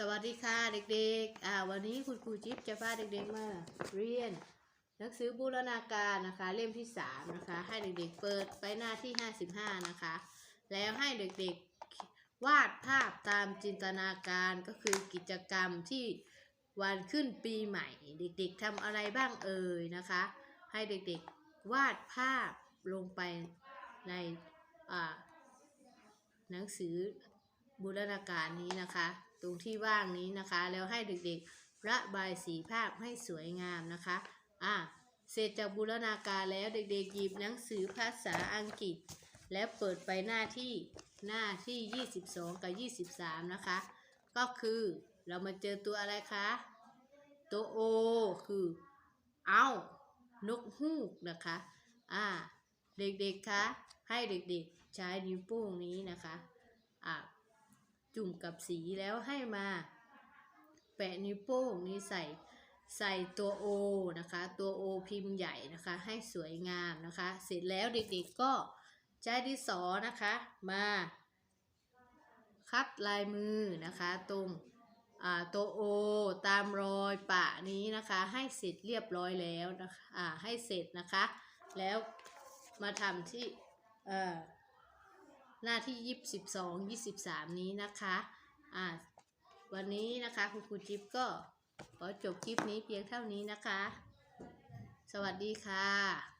สวัสดีค่ะเด็กๆ อ่าวันนี้คุณครูจิ๊บจะพาเด็กๆมาเรียน หนังสือบูรณาการนะคะ เล่มที่สามนะคะให้เด็กๆเปิดไปหน้าที่ห้าสิบห้านะคะ แล้วให้เด็กๆวาดภาพตามจินตนาการก็คือกิจกรรมที่วันขึ้นปีใหม่ เด็กๆทำอะไรบ้างเอ่ยนะคะ ให้เด็กๆวาดภาพลงไปในอ่าหนังสือ บูรณาการนี้นะคะ ตรงที่ว่างนี้นะคะ แล้วให้เด็กๆระบายสีภาพให้สวยงามนะคะอะเสร็จจากบูรณาการแล้วเด็กๆหยิบหนังสือภาษาอังกฤษ แล้วเปิดไปหน้าที่หน้าที่ 22 กับ 23 นะคะ ก็คือเรามาเจอตัวอะไรคะ ตัว O คือ เอานกฮูกนะคะ อ่า เด็กๆคะ ให้เด็กๆใช้นิ้วโป้งนี้นะคะ อ่า จุ่มกับสีแล้วให้มาแปะนิ้วโป้งนี้ใส่ใส่ตัว O นะคะ ตัว O พิมพ์ใหญ่นะคะ ให้สวยงามนะคะ เสร็จแล้วเด็กๆก็ใช้ดินสอนะคะมา คัดลายมือนะคะตรงตัว O ตามรอยปะนี้นะคะให้เสร็จเรียบร้อยแล้วนะคะให้เสร็จนะคะ แล้วมาทำที่ หน้าที่ยี่สิบสองยี่สิบสามนี้นะคะอ่าวันนี้นะคะคุณครูจิ๊บก็ ขอจบคลิปนี้เพียงเท่านี้นะคะ สวัสดีค่ะ